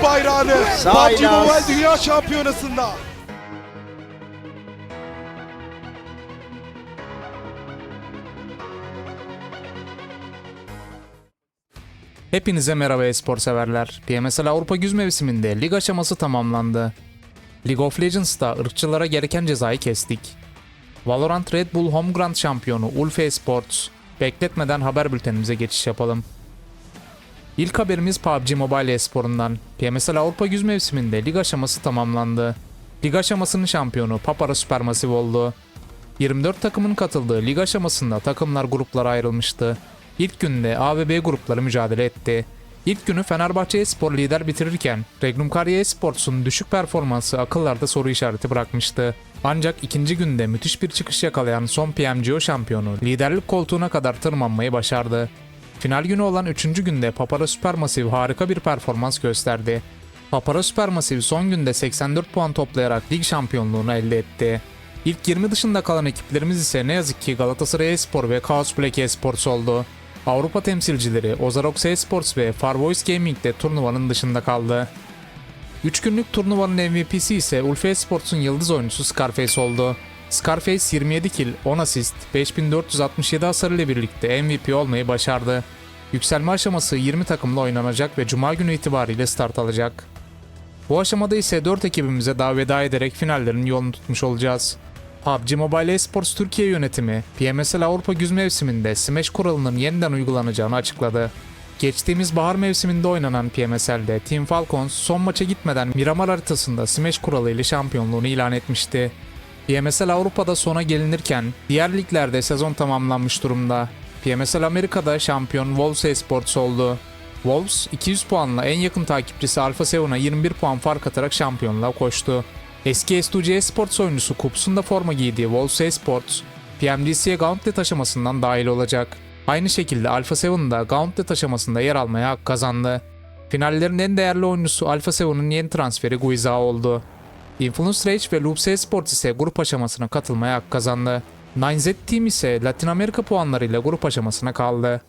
Türk bayrağını. PUBG Mobile Dünya Şampiyonası'nda. Hepinize merhaba espor severler. PMSL Avrupa Güz mevsiminde lig aşaması tamamlandı. League of Legends'ta ırkçılara gereken cezayı kestik. Valorant Red Bull Home Grand şampiyonu Ulfe Esports. Bekletmeden haber bültenimize geçiş yapalım. İlk haberimiz PUBG Mobile esporundan. PMSL Avrupa Güz mevsiminde lig aşaması tamamlandı. Lig aşamasının şampiyonu Papara Supermassive oldu. 24 takımın katıldığı lig aşamasında takımlar gruplara ayrılmıştı. İlk günde A ve B grupları mücadele etti. İlk günü Fenerbahçe Espor lider bitirirken Regnum Karya Esports'un düşük performansı akıllarda soru işareti bırakmıştı. Ancak ikinci günde müthiş bir çıkış yakalayan son PMGO şampiyonu liderlik koltuğuna kadar tırmanmayı başardı. Final günü olan 3. günde Papara Supermassive harika bir performans gösterdi. Papara Supermassive son günde 84 puan toplayarak lig şampiyonluğunu elde etti. İlk 20 dışında kalan ekiplerimiz ise ne yazık ki Galatasaray Espor ve Chaos Black Esports oldu. Avrupa temsilcileri Ozarok Esports ve Farvoice Gaming de turnuvanın dışında kaldı. 3 günlük turnuvanın MVP'si ise Ulfe Esports'un yıldız oyuncusu Scarface oldu. Scarface 27 kill, 10 asist, 5467 hasar ile birlikte MVP olmayı başardı. Yükselme aşaması 20 takımla oynanacak ve Cuma günü itibariyle start alacak. Bu aşamada ise 4 ekibimize daha veda ederek finallerin yolunu tutmuş olacağız. PUBG Mobile Esports Türkiye yönetimi, PMSL Avrupa güz mevsiminde Smash kuralının yeniden uygulanacağını açıkladı. Geçtiğimiz bahar mevsiminde oynanan PMSL'de Team Falcons son maça gitmeden Miramar haritasında Smash kuralı ile şampiyonluğunu ilan etmişti. PMSL Avrupa'da sona gelinirken diğer liglerde sezon tamamlanmış durumda. PMSL Amerika'da şampiyon Wolves Esports oldu. Wolves 200 puanla en yakın takipçisi Alpha 7'a 21 puan fark atarak şampiyonluğa koştu. Eski S2C Esports oyuncusu Kups'un da forma giydiği Wolves Esports, PMDC'ye Gauntlet aşamasından dahil olacak. Aynı şekilde Alpha 7 da Gauntlet aşamasında yer almaya hak kazandı. Finallerin en değerli oyuncusu Alpha 7'nin yeni transferi Guiza oldu. Influence Rage ve Loops Esports ise grup aşamasına katılmaya hak kazandı. 9Z Team ise Latin Amerika puanlarıyla grup aşamasına kaldı.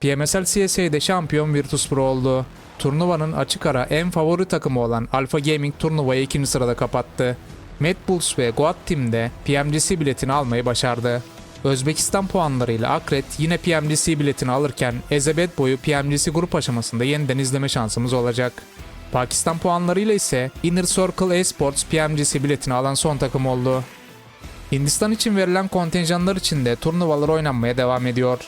PMSL CSA'de şampiyon Virtus Pro oldu. Turnuvanın açık ara en favori takımı olan Alpha Gaming turnuvayı ikinci sırada kapattı. Mad Bulls ve Goat Team de PMGC biletini almayı başardı. Özbekistan puanlarıyla Akret yine PMGC biletini alırken Ezebet boyu PMGC grup aşamasında yeniden izleme şansımız olacak. Pakistan puanlarıyla ise Inner Circle Esports PMGC biletini alan son takım oldu. Hindistan için verilen kontenjanlar için de turnuvalar oynanmaya devam ediyor.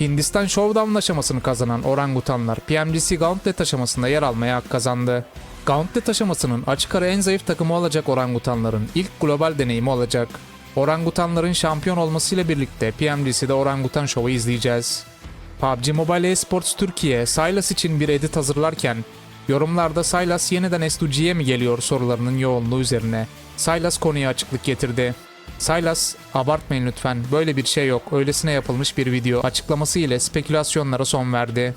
Hindistan Showdown aşamasını kazanan orangutanlar PMGC Gauntlet aşamasında yer almaya hak kazandı. Gauntlet aşamasının açık ara en zayıf takımı olacak orangutanların ilk global deneyimi olacak. Orangutanların şampiyon olmasıyla birlikte PMGC'de Orangutan Show'u izleyeceğiz. PUBG Mobile Esports Türkiye, Sylas için bir edit hazırlarken yorumlarda Sylas yeniden S2G'ye mi geliyor sorularının yoğunluğu üzerine Sylas konuya açıklık getirdi. Sylas, abartmayın lütfen böyle bir şey yok öylesine yapılmış bir video açıklaması ile spekülasyonlara son verdi.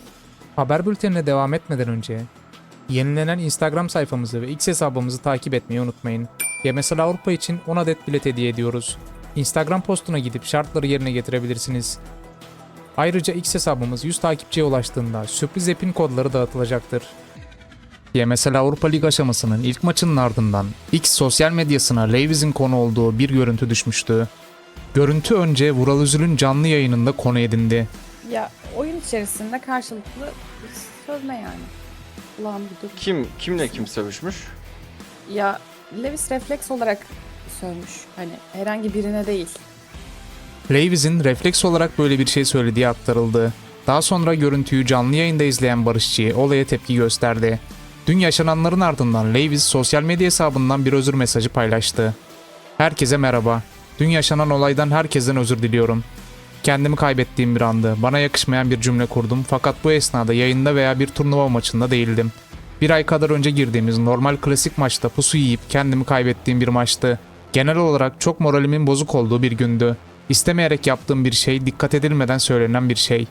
Haber bültenine devam etmeden önce yenilenen Instagram sayfamızı ve X hesabımızı takip etmeyi unutmayın. YMSL Avrupa için 10 adet bilet hediye ediyoruz. Instagram postuna gidip şartları yerine getirebilirsiniz. Ayrıca X hesabımız 100 takipçiye ulaştığında sürpriz app'in kodları dağıtılacaktır. YMSL Avrupa Lig aşamasının ilk maçının ardından X sosyal medyasına Lewis'in konu olduğu bir görüntü düşmüştü. Görüntü önce Vural Üzül'ün canlı yayınında konu edindi. Ya oyun içerisinde karşılıklı sövme yani. Ulan bir dur. Kim kimle kim sövüşmüş? Ya Lewis refleks olarak sövmüş. Hani herhangi birine değil. Lewis'in refleks olarak böyle bir şey söylediği aktarıldı. Daha sonra görüntüyü canlı yayında izleyen Barışçı olaya tepki gösterdi. Dün yaşananların ardından Lewis sosyal medya hesabından bir özür mesajı paylaştı. Herkese merhaba. Dün yaşanan olaydan herkesten özür diliyorum. Kendimi kaybettiğim bir andı. Bana yakışmayan bir cümle kurdum fakat bu esnada yayında veya bir turnuva maçında değildim. Bir ay kadar önce girdiğimiz normal klasik maçta pusu yiyip kendimi kaybettiğim bir maçtı. Genel olarak çok moralimin bozuk olduğu bir gündü. İstemeyerek yaptığım bir şey, dikkat edilmeden söylenen bir şey.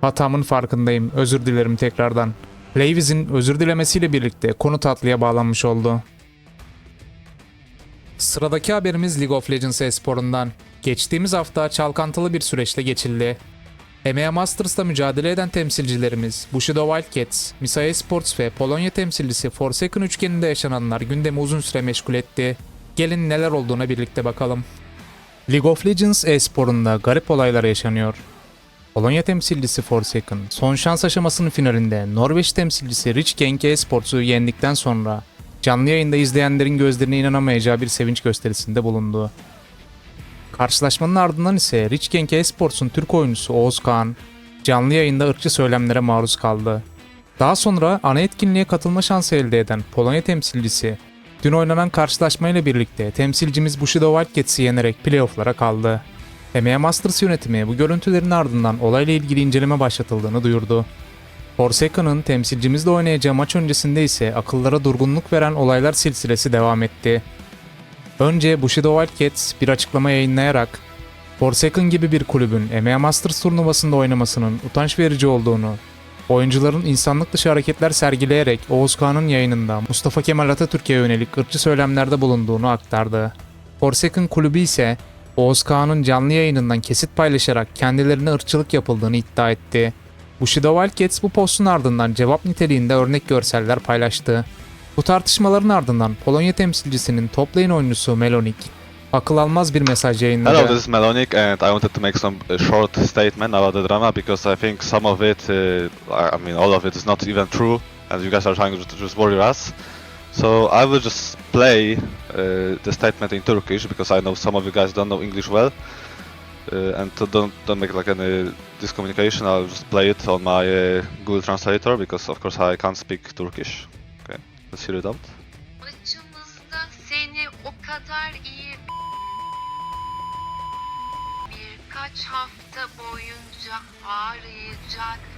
Hatamın farkındayım. Özür dilerim tekrardan. Lewis'in özür dilemesiyle birlikte konu tatlıya bağlanmış oldu. Sıradaki haberimiz League of Legends esporundan. Geçtiğimiz hafta çalkantılı bir süreçle geçildi. EMEA Masters'ta mücadele eden temsilcilerimiz Bushido Wildcats, Misaya Sports ve Polonya temsilcisi Forsaken üçgeninde yaşananlar gündemi uzun süre meşgul etti. Gelin neler olduğuna birlikte bakalım. League of Legends e-sporunda garip olaylar yaşanıyor. Polonya temsilcisi Forsaken son şans aşamasının finalinde Norveç temsilcisi Rich Genk e-sports'u yendikten sonra canlı yayında izleyenlerin gözlerine inanamayacağı bir sevinç gösterisinde bulundu. Karşılaşmanın ardından ise Rich Genk Esports'un Türk oyuncusu Oğuz Kağan canlı yayında ırkçı söylemlere maruz kaldı. Daha sonra ana etkinliğe katılma şansı elde eden Polonya temsilcisi dün oynanan karşılaşmayla birlikte temsilcimiz Bushido Wildcats'i yenerek playofflara kaldı. EMEA Masters yönetimi bu görüntülerin ardından olayla ilgili inceleme başlatıldığını duyurdu. Forsaken'ın temsilcimizle oynayacağı maç öncesinde ise akıllara durgunluk veren olaylar silsilesi devam etti. Önce Bushido Wildcats bir açıklama yayınlayarak Forsaken gibi bir kulübün EMEA Masters turnuvasında oynamasının utanç verici olduğunu, oyuncuların insanlık dışı hareketler sergileyerek Oğuz Kağan'ın yayınında Mustafa Kemal Atatürk'e yönelik ırkçı söylemlerde bulunduğunu aktardı. Forsaken kulübü ise Oğuz canlı yayınından kesit paylaşarak kendilerine ırkçılık yapıldığını iddia etti. Bushido Wildcats bu postun ardından cevap niteliğinde örnek görseller paylaştı. Bu tartışmaların ardından Polonya temsilcisinin top lane oyuncusu Melonik akıl almaz bir mesaj yayınladı. Hello, this is Melonic, and I wanted to make some uh, short statement about the drama because I think some of it, uh, I mean, all of it is not even true, and you guys are trying to just worry us. So I will just play uh, the statement in Turkish because I know some of you guys don't know English well, uh, and to don't don't make like any discommunication. I'll just play it on my uh, Google Translator because of course I can't speak Turkish. Okay, let's hear it out. Birkaç hafta boyunca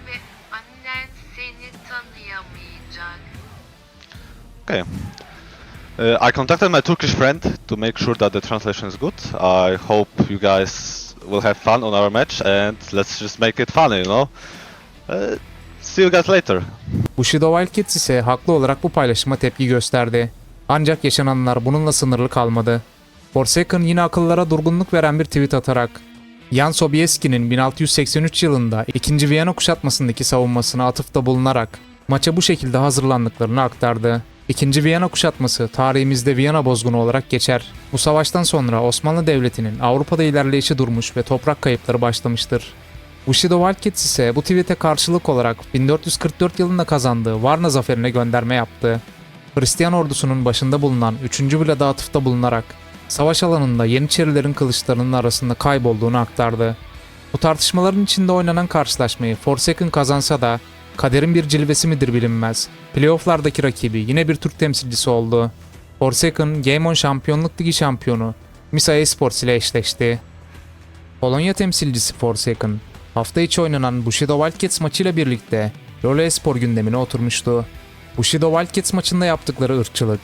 ve annen seni tanıyamayacak. Okay. Uh, I contacted my Turkish friend to make sure that the translation is good. I hope you guys will have fun on our match and let's just make it funny, you know? Uh, see you guys later. Bushido Wildcats ise haklı olarak bu paylaşıma tepki gösterdi. Ancak yaşananlar bununla sınırlı kalmadı. Forsaken yine akıllara durgunluk veren bir tweet atarak Jan Sobieski'nin 1683 yılında 2. Viyana kuşatmasındaki savunmasına atıfta bulunarak maça bu şekilde hazırlandıklarını aktardı. 2. Viyana kuşatması tarihimizde Viyana bozgunu olarak geçer. Bu savaştan sonra Osmanlı Devleti'nin Avrupa'da ilerleyişi durmuş ve toprak kayıpları başlamıştır. Bushido Wildcats ise bu tweet'e karşılık olarak 1444 yılında kazandığı Varna zaferine gönderme yaptı. Hristiyan ordusunun başında bulunan 3. Vlad'a atıfta bulunarak savaş alanında Yeniçerilerin kılıçlarının arasında kaybolduğunu aktardı. Bu tartışmaların içinde oynanan karşılaşmayı Forsaken kazansa da kaderin bir cilvesi midir bilinmez. Playoff'lardaki rakibi yine bir Türk temsilcisi oldu. Forsaken Game On Şampiyonluk Ligi şampiyonu Misa Esports ile eşleşti. Polonya temsilcisi Forsaken, hafta içi oynanan Bushido Wildcats maçıyla birlikte LoL Espor gündemine oturmuştu. Bushido Wildcats maçında yaptıkları ırkçılık,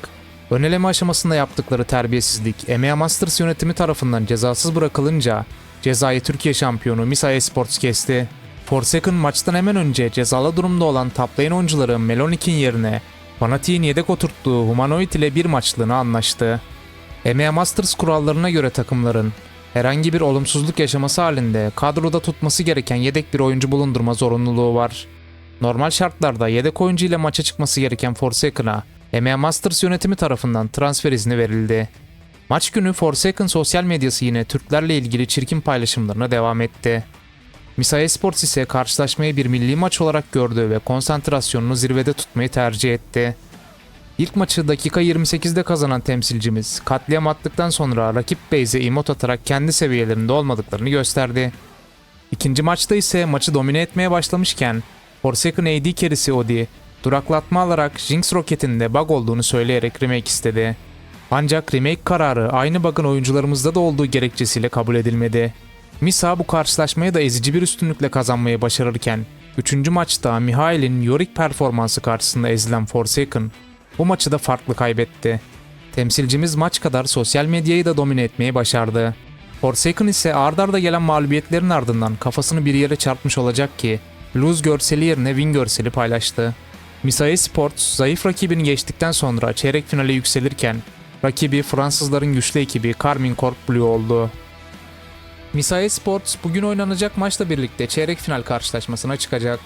öneleme aşamasında yaptıkları terbiyesizlik EMEA Masters yönetimi tarafından cezasız bırakılınca cezayı Türkiye şampiyonu Misa Esports kesti. Forsaken maçtan hemen önce cezalı durumda olan top oyuncuları Melonik'in yerine Fanatik'in yedek oturttuğu Humanoid ile bir maçlığına anlaştı. EMEA Masters kurallarına göre takımların herhangi bir olumsuzluk yaşaması halinde kadroda tutması gereken yedek bir oyuncu bulundurma zorunluluğu var. Normal şartlarda yedek oyuncu ile maça çıkması gereken Forsaken'a EMEA Masters yönetimi tarafından transfer izni verildi. Maç günü Forsaken sosyal medyası yine Türklerle ilgili çirkin paylaşımlarına devam etti. Misa Esports ise karşılaşmayı bir milli maç olarak gördü ve konsantrasyonunu zirvede tutmayı tercih etti. İlk maçı dakika 28'de kazanan temsilcimiz katliam attıktan sonra rakip base'e imot atarak kendi seviyelerinde olmadıklarını gösterdi. İkinci maçta ise maçı domine etmeye başlamışken Forsaken AD kerisi Odi duraklatma alarak Jinx roketinde bug olduğunu söyleyerek remake istedi. Ancak remake kararı aynı bug'ın oyuncularımızda da olduğu gerekçesiyle kabul edilmedi. Misa bu karşılaşmaya da ezici bir üstünlükle kazanmayı başarırken 3. maçta Mihail'in Yorick performansı karşısında ezilen Forsaken bu maçı da farklı kaybetti. Temsilcimiz maç kadar sosyal medyayı da domine etmeyi başardı. Forsaken ise ard arda gelen mağlubiyetlerin ardından kafasını bir yere çarpmış olacak ki lose görseli yerine win görseli paylaştı. Misai Sports zayıf rakibini geçtikten sonra çeyrek finale yükselirken rakibi Fransızların güçlü ekibi Carmine Corp Blue oldu. Misai Sports bugün oynanacak maçla birlikte çeyrek final karşılaşmasına çıkacak.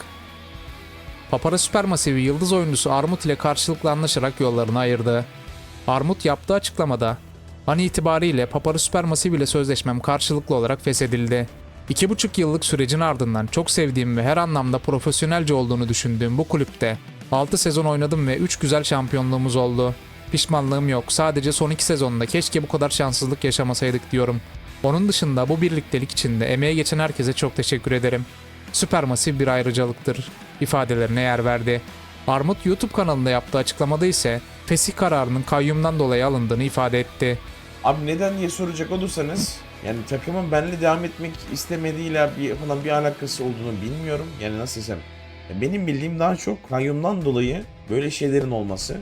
Papara Supermassive yıldız oyuncusu Armut ile karşılıklı anlaşarak yollarını ayırdı. Armut yaptığı açıklamada an itibariyle Papara Supermassive ile sözleşmem karşılıklı olarak feshedildi. İki buçuk yıllık sürecin ardından çok sevdiğim ve her anlamda profesyonelce olduğunu düşündüğüm bu kulüpte 6 sezon oynadım ve 3 güzel şampiyonluğumuz oldu. Pişmanlığım yok. Sadece son 2 sezonda keşke bu kadar şanssızlık yaşamasaydık diyorum. Onun dışında bu birliktelik içinde emeğe geçen herkese çok teşekkür ederim. Süpermasif bir ayrıcalıktır ifadelerine yer verdi. Armut YouTube kanalında yaptığı açıklamada ise fesih kararının kayyumdan dolayı alındığını ifade etti. Abi neden diye soracak olursanız yani takımın benimle devam etmek istemediğiyle bir, falan bir alakası olduğunu bilmiyorum. Yani nasıl desem benim bildiğim daha çok kayyumdan dolayı böyle şeylerin olması.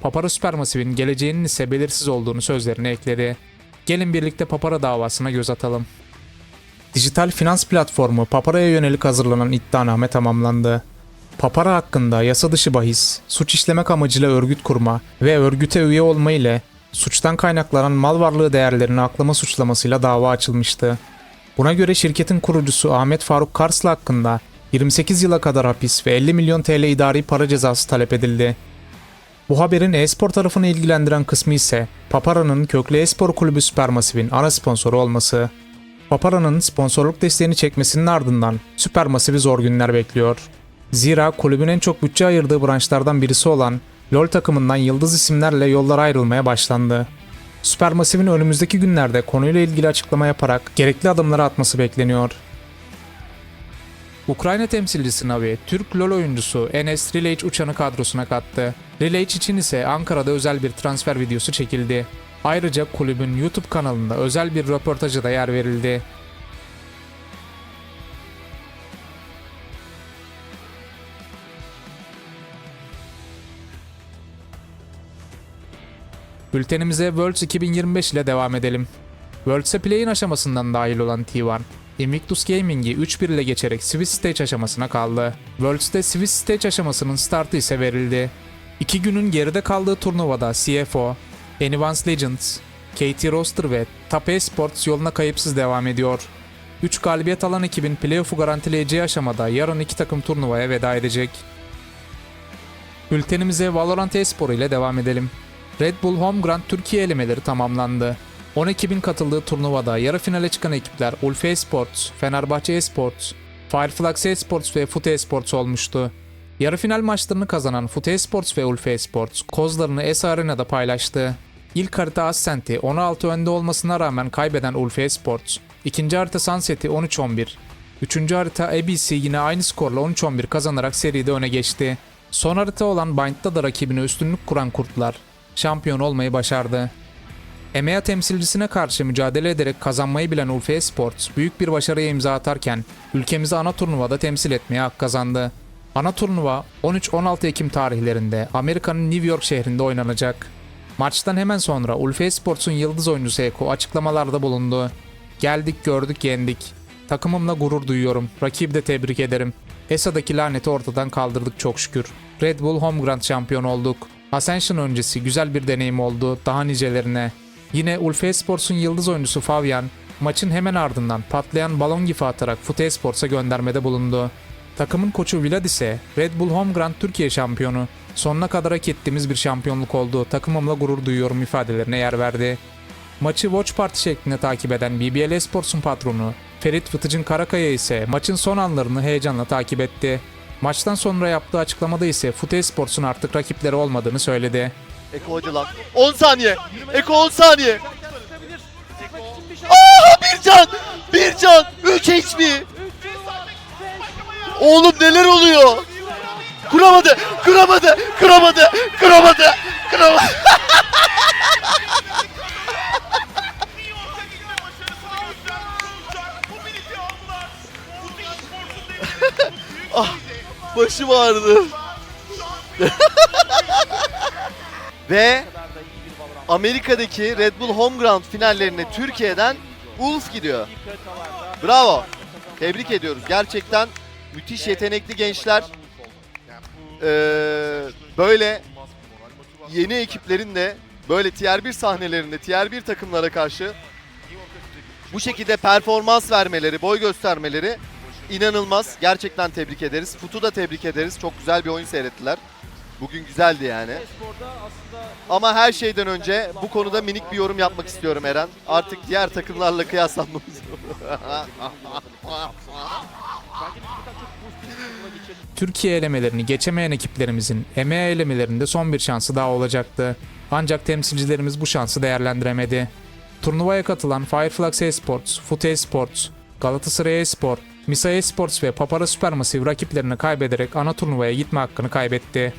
Papara Supermassive'in geleceğinin ise belirsiz olduğunu sözlerine ekledi. Gelin birlikte Papara davasına göz atalım. Dijital finans platformu Papara'ya yönelik hazırlanan iddianame tamamlandı. Papara hakkında yasa dışı bahis, suç işlemek amacıyla örgüt kurma ve örgüte üye olma ile suçtan kaynaklanan mal varlığı değerlerini aklama suçlamasıyla dava açılmıştı. Buna göre şirketin kurucusu Ahmet Faruk Karslı hakkında 28 yıla kadar hapis ve 50 milyon TL idari para cezası talep edildi. Bu haberin e-spor tarafını ilgilendiren kısmı ise Papara'nın köklü e-spor kulübü Supermassive'in ana sponsoru olması. Papara'nın sponsorluk desteğini çekmesinin ardından Supermassive'i zor günler bekliyor. Zira kulübün en çok bütçe ayırdığı branşlardan birisi olan LoL takımından yıldız isimlerle yollar ayrılmaya başlandı. Supermassive'in önümüzdeki günlerde konuyla ilgili açıklama yaparak gerekli adımları atması bekleniyor. Ukrayna temsilcisi Navi, Türk LoL oyuncusu Enes Rileç uçanı kadrosuna kattı. Rileç için ise Ankara'da özel bir transfer videosu çekildi. Ayrıca kulübün YouTube kanalında özel bir röportaja da yer verildi. Bültenimize Worlds 2025 ile devam edelim. Worlds'e play-in aşamasından dahil olan T1, Invictus Gaming'i 3-1 ile geçerek Swiss Stage aşamasına kaldı. Worlds'te Swiss Stage aşamasının startı ise verildi. İki günün geride kaldığı turnuvada CFO, Anyone Legends, KT Roster ve Top Esports yoluna kayıpsız devam ediyor. 3 galibiyet alan ekibin playoff'u garantileyeceği aşamada yarın iki takım turnuvaya veda edecek. Bültenimize Valorant Espor ile devam edelim. Red Bull Home Grand Türkiye elemeleri tamamlandı. 10 ekibin katıldığı turnuvada yarı finale çıkan ekipler Ulf Esports, Fenerbahçe Esports, Fireflux Esports ve Fute Esports olmuştu. Yarı final maçlarını kazanan Fute Esports ve Ulf Esports kozlarını ESA Arena'da paylaştı. İlk harita Ascent'i 16 önde olmasına rağmen kaybeden Ulf Esports, ikinci harita Sunset'i 13-11, üçüncü harita ABC yine aynı skorla 13-11 kazanarak seride öne geçti. Son harita olan Bind'da da rakibine üstünlük kuran kurtlar şampiyon olmayı başardı. EMEA temsilcisine karşı mücadele ederek kazanmayı bilen Ulfe Sports büyük bir başarıya imza atarken ülkemizi ana turnuvada temsil etmeye hak kazandı. Ana turnuva 13-16 Ekim tarihlerinde Amerika'nın New York şehrinde oynanacak. Maçtan hemen sonra Ulfe Sports'un yıldız oyuncusu Eko açıklamalarda bulundu. Geldik gördük yendik. Takımımla gurur duyuyorum. Rakibi de tebrik ederim. ESA'daki laneti ortadan kaldırdık çok şükür. Red Bull Home Grand şampiyon olduk. Ascension öncesi güzel bir deneyim oldu daha nicelerine. Yine Ulfe Sports'un yıldız oyuncusu Fabian, maçın hemen ardından patlayan balon gifi atarak Fute Sports'a göndermede bulundu. Takımın koçu Vlad ise Red Bull Home Grand Türkiye şampiyonu. Sonuna kadar hak ettiğimiz bir şampiyonluk oldu. Takımımla gurur duyuyorum ifadelerine yer verdi. Maçı Watch Party şeklinde takip eden BBL Esports'un patronu Ferit Fıtıcın Karakaya ise maçın son anlarını heyecanla takip etti. Maçtan sonra yaptığı açıklamada ise Fute Esports'un artık rakipleri olmadığını söyledi. Eko hadi lan. 10 saniye. Eko 10 saniye. Aa bir can. Bir can. 3 HP. Oğlum neler oluyor? Kuramadı. Kuramadı. Kuramadı. Kuramadı. Kuramadı. ah başım ağrıdı. Ve Amerika'daki Red Bull Home Ground finallerine Türkiye'den Ulf gidiyor. Bravo. Tebrik ediyoruz. Gerçekten müthiş yetenekli gençler. Ee, böyle yeni ekiplerin de böyle tier 1 sahnelerinde tier 1 takımlara karşı bu şekilde performans vermeleri, boy göstermeleri inanılmaz. Gerçekten tebrik ederiz. Fut'u da tebrik ederiz. Çok güzel bir oyun seyrettiler. Bugün güzeldi yani. Ama her şeyden önce bu konuda minik bir yorum yapmak istiyorum Eren. Artık diğer takımlarla kıyaslanmamız Türkiye elemelerini geçemeyen ekiplerimizin EMEA elemelerinde son bir şansı daha olacaktı. Ancak temsilcilerimiz bu şansı değerlendiremedi. Turnuvaya katılan Fireflux Esports, Foot Esports, Galatasaray Espor, Misa Esports ve Papara Supermassive rakiplerini kaybederek ana turnuvaya gitme hakkını kaybetti.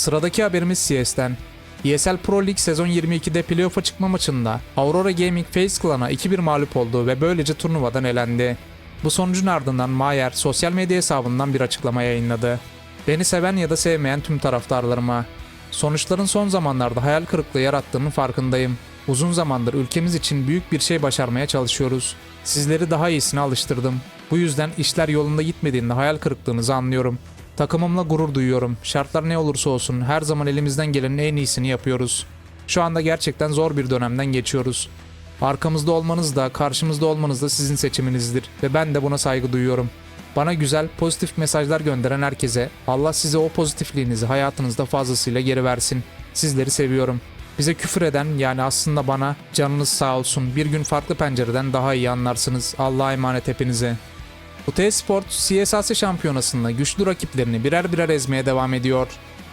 Sıradaki haberimiz CS'ten. ESL Pro League sezon 22'de playoff'a çıkma maçında Aurora Gaming FaZe Clan'a 2-1 mağlup oldu ve böylece turnuvadan elendi. Bu sonucun ardından Mayer sosyal medya hesabından bir açıklama yayınladı. Beni seven ya da sevmeyen tüm taraftarlarıma. Sonuçların son zamanlarda hayal kırıklığı yarattığının farkındayım. Uzun zamandır ülkemiz için büyük bir şey başarmaya çalışıyoruz. Sizleri daha iyisine alıştırdım. Bu yüzden işler yolunda gitmediğinde hayal kırıklığınızı anlıyorum. Takımımla gurur duyuyorum. Şartlar ne olursa olsun her zaman elimizden gelenin en iyisini yapıyoruz. Şu anda gerçekten zor bir dönemden geçiyoruz. Arkamızda olmanız da karşımızda olmanız da sizin seçiminizdir ve ben de buna saygı duyuyorum. Bana güzel, pozitif mesajlar gönderen herkese Allah size o pozitifliğinizi hayatınızda fazlasıyla geri versin. Sizleri seviyorum. Bize küfür eden yani aslında bana canınız sağ olsun bir gün farklı pencereden daha iyi anlarsınız. Allah'a emanet hepinize. UT Sport CSAS şampiyonasında güçlü rakiplerini birer birer ezmeye devam ediyor.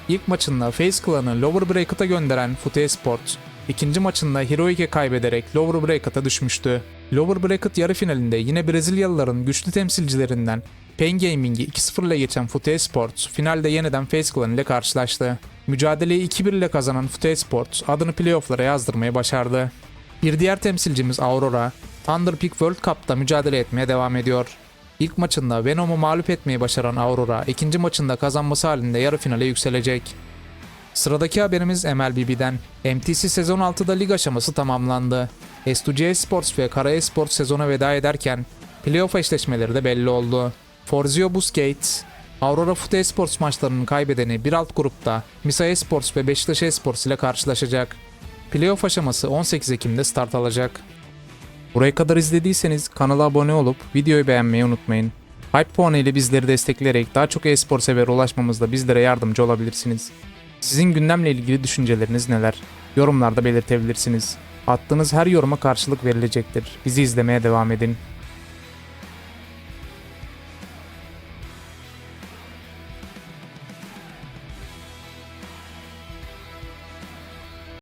İlk maçında FaZe Clan'ı Lower Bracket'a gönderen FUT Sport, ikinci maçında Heroic'e kaybederek Lower Bracket'a düşmüştü. Lower Bracket yarı finalinde yine Brezilyalıların güçlü temsilcilerinden Pain Gaming'i 2-0 ile geçen FUT Sports finalde yeniden FaZe Clan ile karşılaştı. Mücadeleyi 2-1 ile kazanan FUT Sports adını playoff'lara yazdırmayı başardı. Bir diğer temsilcimiz Aurora, Thunder Peak World Cup'ta mücadele etmeye devam ediyor. İlk maçında Venom'u mağlup etmeyi başaran Aurora, ikinci maçında kazanması halinde yarı finale yükselecek. Sıradaki haberimiz MLBB'den. MTC sezon 6'da lig aşaması tamamlandı. S2G Sports ve Kara Esports sezona veda ederken playoff eşleşmeleri de belli oldu. Forzio Busquets, Aurora Foot Esports maçlarının kaybedeni bir alt grupta Misa Esports ve Beşiktaş Esports ile karşılaşacak. Playoff aşaması 18 Ekim'de start alacak. Buraya kadar izlediyseniz kanala abone olup videoyu beğenmeyi unutmayın. Hype puanı ile bizleri destekleyerek daha çok e-spor severe ulaşmamızda bizlere yardımcı olabilirsiniz. Sizin gündemle ilgili düşünceleriniz neler? Yorumlarda belirtebilirsiniz. Attığınız her yoruma karşılık verilecektir. Bizi izlemeye devam edin.